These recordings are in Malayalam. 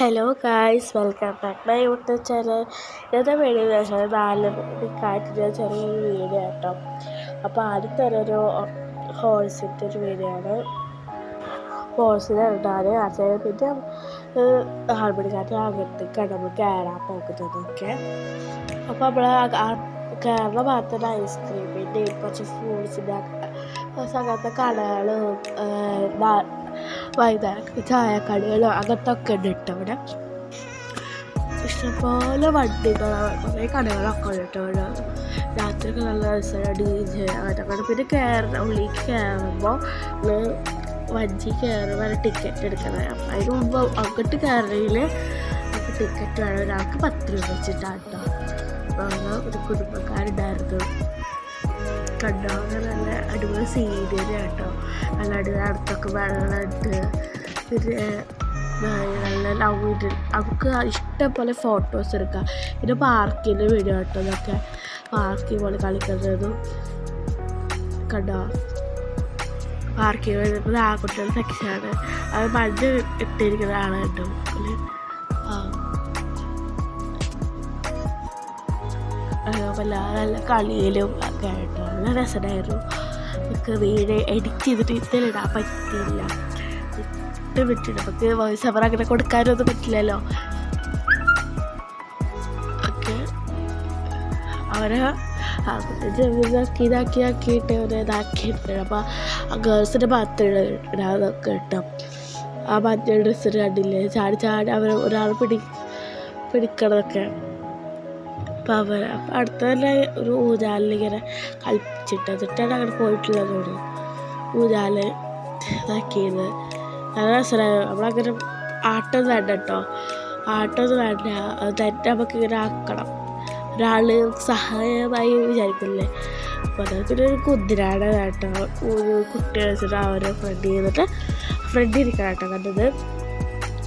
Hello guys welcome back my YouTube channel ഇന്നത്തെ വീഡിയോ വെച്ചാൽ നാല് കാറ്റിന്റെ ചെറിയൊരു വീഡിയോ കേട്ടോ. അപ്പോൾ ആദ്യത്തെ ഒരു ഹോൾസിന്റെ ഒരു വീഡിയോ ആണ്. ഹോൾസിനെ ഉണ്ടാണ് അത് പിന്നെ നാല് അങ്ങനത്തെ കിടന്ന് കയറാൻ പോകുന്നതൊക്കെ അപ്പോൾ നമ്മൾ കയറുന്ന ഭാഗത്തുള്ള ഐസ്ക്രീമിന്റെ കുറച്ച് ഫ്രൂട്ട്സിന്റെ അങ്ങനത്തെ കടകളും വൈകുന്നേരം ചായക്കടകളും അങ്ങനത്തൊക്കെ ഉണ്ട് കേട്ടോ ഇവിടെ? ഇഷ്ടംപോലെ വണ്ടികളാണ്. കുറേ കടകളൊക്കെ ഉണ്ട് കേട്ടോ ഇവിടെ. രാത്രിയൊക്കെ നല്ല രസമാണ് ഡി ജെ അങ്ങനത്തെ പിന്നെ കയറുന്ന ഉള്ളിലേക്ക് കയറുമ്പോൾ വഞ്ചി കയറുമ്പോൾ ടിക്കറ്റ് എടുക്കണം. അതിന് മുമ്പ് അങ്ങോട്ട് കയറണമെങ്കിൽ നമുക്ക് ടിക്കറ്റ് വേണം. ഒരാൾക്ക് പത്ത് രൂപ വെച്ചിട്ടാണ് കേട്ടോ അപ്പോൾ ഒരു കുടുംബക്കാരുണ്ടായിരുന്നു. കണ്ടോ നല്ല അടിപൊളി സീനറി കേട്ടോ. നല്ല അടിപൊളി അടുത്തൊക്കെ വെള്ളമുണ്ട് പിന്നെ നല്ല ലവ് ഇട്ട് ഇഷ്ടം പോലെ ഫോട്ടോസ് എടുക്കാം. പിന്നെ പാർക്കിന്റെ വീഡിയോ കേട്ടോ ഇതൊക്കെ. പാർക്കിൽ പോലെ കളിക്കുന്നതും. കണ്ടോ? പാർക്കിൽ വരുമ്പോൾ ആൺകുട്ടികളുടെ സെക്ഷനാണ് അത് മഞ്ഞ് ഇട്ടിരിക്കുന്നതാണ് കേട്ടോ. ആ എല്ലാവരും നല്ല കളിയിലും ഒക്കെ ആയിട്ട് നല്ല രസമായിരുന്നു നമുക്ക് വീട് എഡിറ്റ് ചെയ്തിട്ട് ഇതിലിടാൻ പറ്റിയില്ല. ഇട്ട് വിട്ടിട്ട് നമുക്ക് വോയിസ് അവർ അങ്ങനെ കൊടുക്കാനൊന്നും പറ്റില്ലല്ലോ. ഒക്കെ അവരെ ഇതാക്കി ആക്കിയിട്ട് അവരെ ഇതാക്കി എടുത്തിട്ട് അപ്പോൾ ആ ഗേൾസിന്റെ ഭാഗത്ത് ഇടാതൊക്കെ കിട്ടും ആ മഞ്ഞ ഡ്രസ്സിന് കണ്ടില്ലേ ചാടി ചാടി അവർ ഒരാൾ പിടി പിടിക്കണതൊക്കെ. അവർ അപ്പം അടുത്ത തന്നെ ഒരു ഊഞ്ഞാലിലിങ്ങനെ കളിച്ചിട്ട് എന്നിട്ടാണ് അങ്ങനെ പോയിട്ടുള്ളത് തോന്നുന്നു. ഊഞ്ഞാൽ ഇതാക്കിയത്. നല്ല രസമായി നമ്മളങ്ങനെ ആട്ടം വേണ്ട കേട്ടോ ആട്ടം വേണ്ട. അത് തന്നെ നമുക്ക് ഇങ്ങനെ ആക്കണം. ഒരാൾ സഹായമായി വിചാരിക്കില്ലേ അപ്പോൾ അതൊക്കെ ഒരു കുതിരാണ് കേട്ടോ. ഒരു കുട്ടികളെ വെച്ചിട്ട് അവരെ ഫ്രണ്ട് ചെയ്തിട്ട് ഫ്രണ്ട് ഇരിക്കണം കേട്ടോ. കണ്ടത്.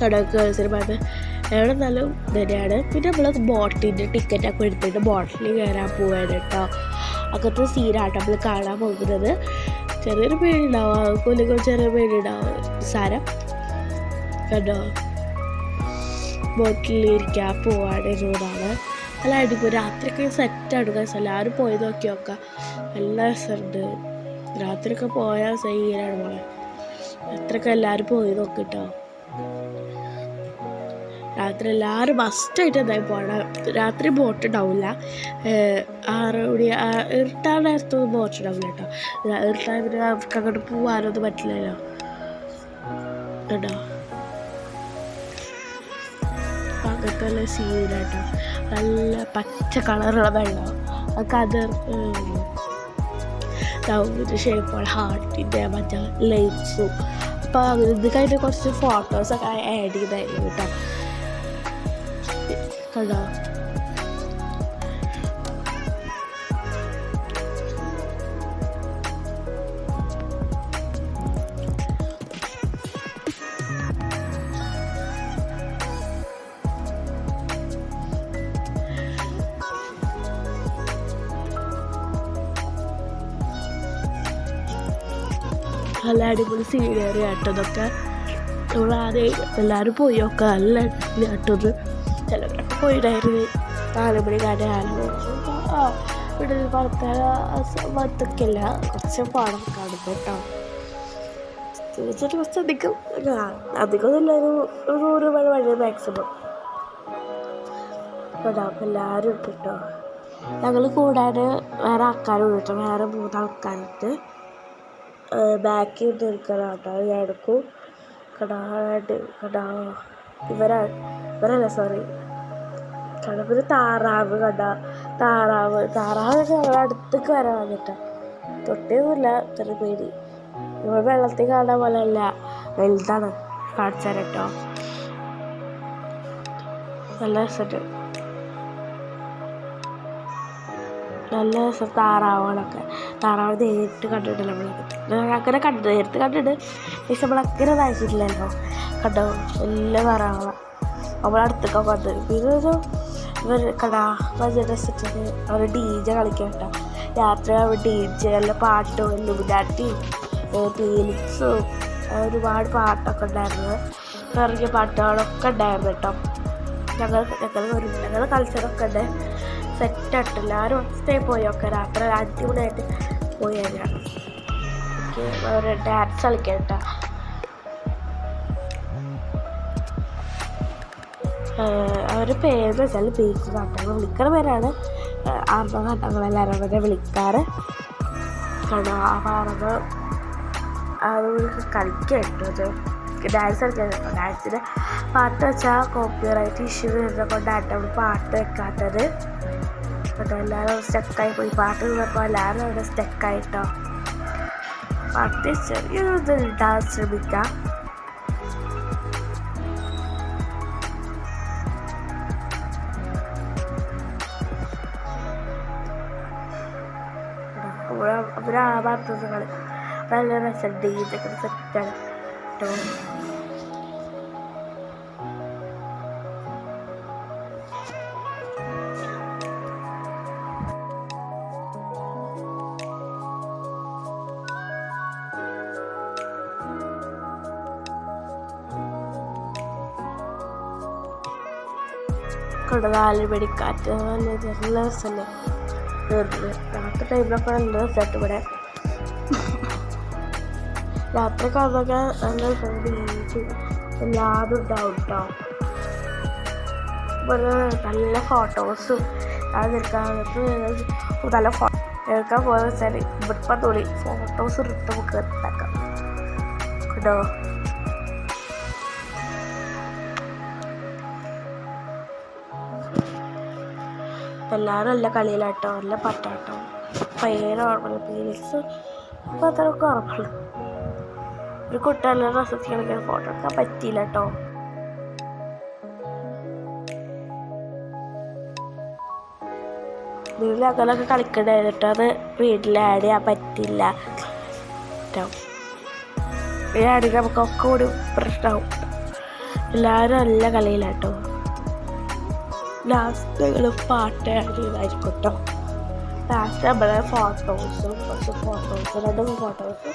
കടക്ക് കളിച്ചിട്ട് എവിടെ നിന്നാലും തന്നെയാണ് പിന്നെ നമ്മൾ ബോട്ടിന്റെ ടിക്കറ്റൊക്കെ എടുത്തിട്ട് ബോട്ടിൽ കയറാൻ പോവാണ് കേട്ടോ അങ്ങനത്തെ സീനാണ് നമ്മൾ കാണാൻ പോകുന്നത്. ചെറിയൊരു പേടിയുണ്ടാവും. കൊല്ലുമ്പോൾ ചെറിയ പേടിയുണ്ടാവും. സാരം കണ്ടോ? ബോട്ടിൽ ഇരിക്കാൻ പോവാണ് റോഡാണ് നല്ല അടിപൊളി. രാത്രിയൊക്കെ സെറ്റാണ് ഗൈസ് എല്ലാവരും പോയി നോക്കി നോക്കാം. നല്ല രസമുണ്ട്. രാത്രിയൊക്കെ പോയാൽ സൈനാണ് പോലെ അത്രയൊക്കെ എല്ലാവരും പോയി നോക്കിട്ടോ രാത്രി എല്ലാവരും മസ്റ്റായിട്ട് എന്തായാലും പോകണം രാത്രി ബോട്ട് ഉണ്ടാവില്ല ആറ് മണി ഇരുട്ടാൻ നേരത്തൊന്നും ബോട്ട് ഉണ്ടാവില്ല കേട്ടോ. ഇരുട്ടാൻ പിന്നെ അവർക്ക് അങ്ങോട്ട് പോകാനൊന്നും പറ്റില്ലല്ലോ. കേട്ടോ? അങ്ങനത്തെ നല്ല സീനാട്ടോ നല്ല പച്ച കളറുള്ള വെള്ളം. ആ കതർ ലവിന്റെ ഷേപ്പുള്ള ഹാർട്ടിന്റെ മറ്റേ ലൈറ്റ്സും അപ്പോൾ അങ്ങനെ ഇത് കഴിഞ്ഞ് കുറച്ച് ഫോട്ടോസൊക്കെ ആഡ് ചെയ്തായിരുന്നു കേട്ടോ. കണ്ടോ നല്ല അടിപൊളി സീനറി ആട്ടോ ഇതൊക്കെ. നമ്മൾ എല്ലാവരും പോയി നോക്കുക. നല്ല ഇത് ചിലവരൊക്കെ പോയിട്ടായിരുന്നു നാല് മണി കാലം ആ ഇവിടെ വളർത്താൻ വത്തൊക്കെയല്ല കുറച്ച് പാടം കാണും കേട്ടോ. തീർച്ചയായിട്ടും കുറച്ച് അധികം അധികമൊന്നുമില്ല ഒരു നൂറ് മണി വഴി മാക്സിമം അപ്പം എല്ലാവരും ഉണ്ട് കേട്ടോ. ഞങ്ങൾ കൂടാൻ വേറെ ആൾക്കാരും കേട്ടോ. വേറെ മൂന്ന് ആൾക്കാരുണ്ട് ബാക്കിൽ നിൽക്കണം കേട്ടോ. ഞാൻ എടുക്കും കടാട് കടാ ഇവരാ ഇവരല്ല സോറി കടപ്പിന് താറാവ് കണ്ട താറാവ് താറാവ് ഞങ്ങളുടെ അടുത്തേക്ക് വരാൻ തൊട്ടേ തൊട്ടേന്നുമില്ല ഇത്ര പേടി നമ്മൾ വെള്ളത്തിൽ കാണാൻ പോലെ അല്ല വലുതാണ്. കാണിച്ചാൽ കേട്ടോ നല്ല രസമുണ്ട് നല്ല രസം താറാവുകളൊക്കെ. താറാവ് നേരിട്ട് കണ്ടിട്ടില്ല നമ്മൾ അങ്ങനെ കണ്ടു നേരിട്ട് കണ്ടിട്ട് പക്ഷെ നമ്മളങ്ങനെ ഇതാക്കിയിട്ടില്ലല്ലോ കണ്ടോ? എല്ലാ താറാവുകളാണ് നമ്മളടുത്തൊക്കെ കണ്ടു പിന്നെ ഒരു ഇവർ കടാ മജ രസിച്ചിട്ട് അവർ ഡി ജെ കളിക്കട്ടോ കേട്ടോ രാത്രി അവർ ഡി ജെ നല്ല പാട്ടും ലുമിനാറ്റിയും ഫീലിക്സും ഒരുപാട് പാട്ടൊക്കെ ഉണ്ടായിരുന്നു. ഇറങ്ങിയ പാട്ടുകളൊക്കെ ഉണ്ടായിരുന്നു കേട്ടോ. ഞങ്ങൾ ഞങ്ങൾ ഒരു ഞങ്ങൾ കളിച്ചതൊക്കെ ഉണ്ട്. സെറ്റായിട്ട് എല്ലാവരും ഒറ്റ പോയി ഒക്കെ. രാത്രി അടിപൊളിയായിട്ട് പോയി തന്നെയാണ് എനിക്ക് അവർ ഡാൻസ് കളിക്കാം കേട്ടോ അവരുടെ പേര് വെച്ചാൽ ബീച്ച് കാട്ടങ്ങൾ വിളിക്കുന്ന പേരാണ് ആർമ കാട്ടങ്ങളെല്ലാവരും അവരെ വിളിക്കാറ്. കാരണം ആ പറഞ്ഞ അത് കളിക്കാം കേട്ടോ ഡാൻസ് കളിക്കാൻ കേട്ടോ ഡാൻസിന് പാട്ട് വെച്ചാൽ കോപ്പിറൈറ്റ് ഇഷ്യൂ വരുന്നത് കൊണ്ടാട്ടോ നമ്മൾ പാട്ട് വെക്കാത്തത്. കേട്ടോ എല്ലാവരും സ്റ്റക്കായി പോയി. പാട്ട് നിന്നപ്പോൾ എല്ലാവരും അവിടെ സ്റ്റക്കായിട്ടോ പാട്ട് ചെറിയൊരു ഇത് ഇടാൻ ശ്രമിക്കാം. അവർ ആ നല്ല രസം ഡീജൊക്കെ സെറ്റാണ് കേട്ടോ കൊണ്ട് നാല് മണിക്കാറ്റ് നല്ല രസമല്ലേ ടൈമിലൊക്കെ നല്ല രസമായിട്ട് ഇവിടെ. രാത്രി അതൊക്കെ നല്ല ബീച്ച് എല്ലാതും ഉണ്ടാവും കേട്ടോ നല്ല ഫോട്ടോസും അത് നിൽക്കാനത്ത് നല്ല ഫോട്ടോ എടുക്കാൻ പോകുന്ന വെച്ചാൽ ഇവിടുത്തെ തുള്ളി ഫോട്ടോസ് എടുത്ത് നമുക്ക് എടുത്താക്കാം. കേട്ടോ? എല്ലാവരും നല്ല കളിയിലാട്ടോ നല്ല പട്ടാട്ടോ. പയ്യെ നോർമൽ അപ്പോൾ അത്രയൊക്കെ ഉറപ്പുള്ളൂ. ഒരു കുട്ടികളെ റെസിപ്പി കളിക്കാൻ ഫോട്ടോ എടുക്കാൻ പറ്റിയില്ല കേട്ടോ വീട്ടിൽ കളിക്കണ്ടായിരുന്നു അത് വീട്ടിൽ ആഡ് ചെയ്യാൻ പറ്റില്ല കേട്ടോ ഈ ആണെങ്കിൽ നമുക്കൊക്കെ കൂടി പ്രശ്നമാവും. എല്ലാവരും നല്ല കളിയിലാട്ടോ ലാസ്റ്റ് പാട്ട് ആഡ് ചെയ്തായിരിക്കും കേട്ടോ ലാസ്റ്റ് നമ്മുടെ ഫോട്ടോസും കുറച്ച് ഫോട്ടോസ് രണ്ട് ഫോട്ടോസ്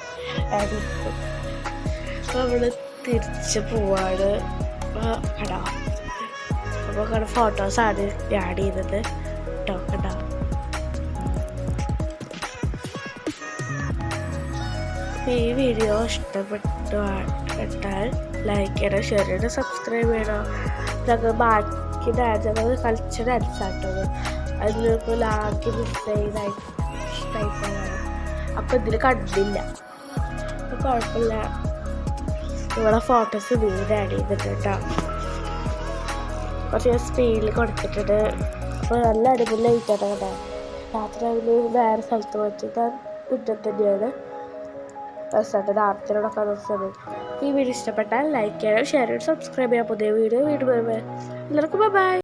എടുത്തു അപ്പോൾ നമ്മൾ തിരിച്ച് പോവാണ്. കടാ. അപ്പോൾ കട ഫോട്ടോസാണ് ആഡ് ചെയ്തത്. കേട്ടോ കടാ ഈ വീഡിയോ ഇഷ്ടപ്പെട്ടു കേട്ടാൽ ലൈക്ക് ചെയ്യണം ഷെയർ ചെയ്യണം സബ്സ്ക്രൈബ് ചെയ്യണം. ഞങ്ങൾ ബാക്കി രാജ്യങ്ങൾ കളിച്ച ഡാൻസാട്ടത് അതിലിപ്പോൾ ലാക്കി മിസ്സൈഡായി ടൈപ്പാണ് അപ്പോൾ ഇതിൽ കണ്ടില്ല അപ്പോൾ കുഴപ്പമില്ല ഇവിടെ ഫോട്ടോസ് വീട് ആഡ് ചെയ്തിട്ടുണ്ട് കേട്ടോ. കുറച്ച് സ്പീഡിൽ കൊടുത്തിട്ടുണ്ട്. അപ്പോൾ നല്ല അടിപൊളി ആയിട്ടാണ് കേട്ടോ. രാത്രി അതിൽ വേറെ സ്ഥലത്ത് വെച്ചിട്ട് മുറ്റത്ത് തന്നെയാണ്. രസമുണ്ട് രാത്രിയോടൊക്കെ രസമാണ് ഈ വീഡിയോ ഇഷ്ടപ്പെട്ടാൽ ലൈക്ക് ചെയ്യണം ഷെയർ ചെയ്യണം സബ്സ്ക്രൈബ് ചെയ്യാം പുതിയ വീഡിയോ വീഡിയോ എല്ലാവർക്കും ബൈ ബൈ